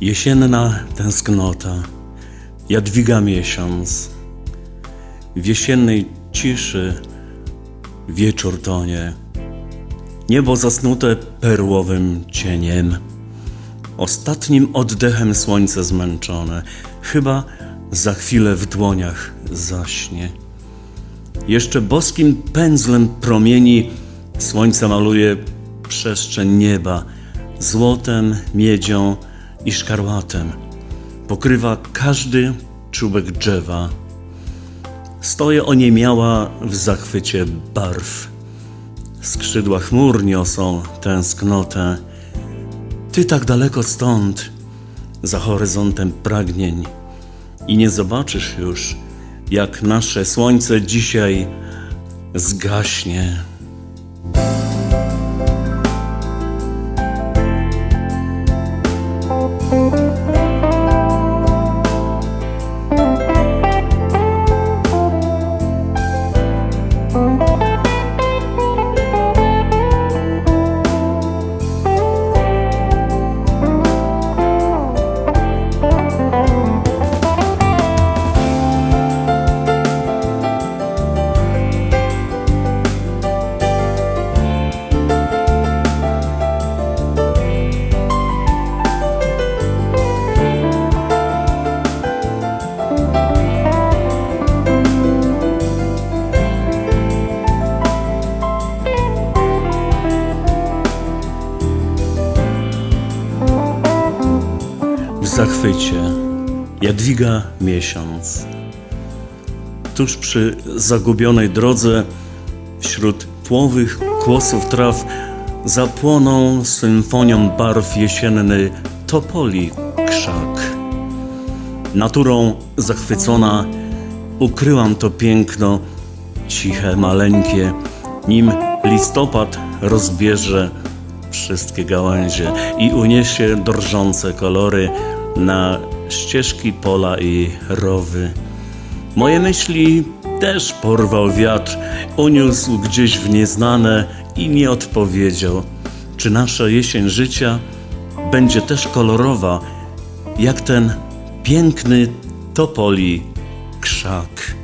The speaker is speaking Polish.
Jesienna tęsknota, Jadwiga miesiąc. W jesiennej ciszy wieczór tonie. Niebo zasnute perłowym cieniem. Ostatnim oddechem słońce zmęczone, chyba za chwilę w dłoniach zaśnie. Jeszcze boskim pędzlem promieni słońce maluje przestrzeń nieba złotem, miedzią i szkarłatem. Pokrywa każdy czubek drzewa. Stoję oniemiała w zachwycie barw. Skrzydła chmur niosą tęsknotę. Ty tak daleko stąd, za horyzontem pragnień, i nie zobaczysz już, jak nasze słońce dzisiaj zgaśnie. Zachwycie Jadwiga miesiąc. Tuż przy zagubionej drodze, wśród tłowych kłosów traw, zapłonął symfonią barw jesienny topoli krzak. Naturą zachwycona, ukryłam to piękno, ciche, maleńkie, nim listopad rozbierze wszystkie gałęzie i uniesie drżące kolory na ścieżki pola i rowy. Moje myśli też porwał wiatr, uniósł gdzieś w nieznane i nie odpowiedział, czy nasza jesień życia będzie też kolorowa, jak ten piękny topoli krzak.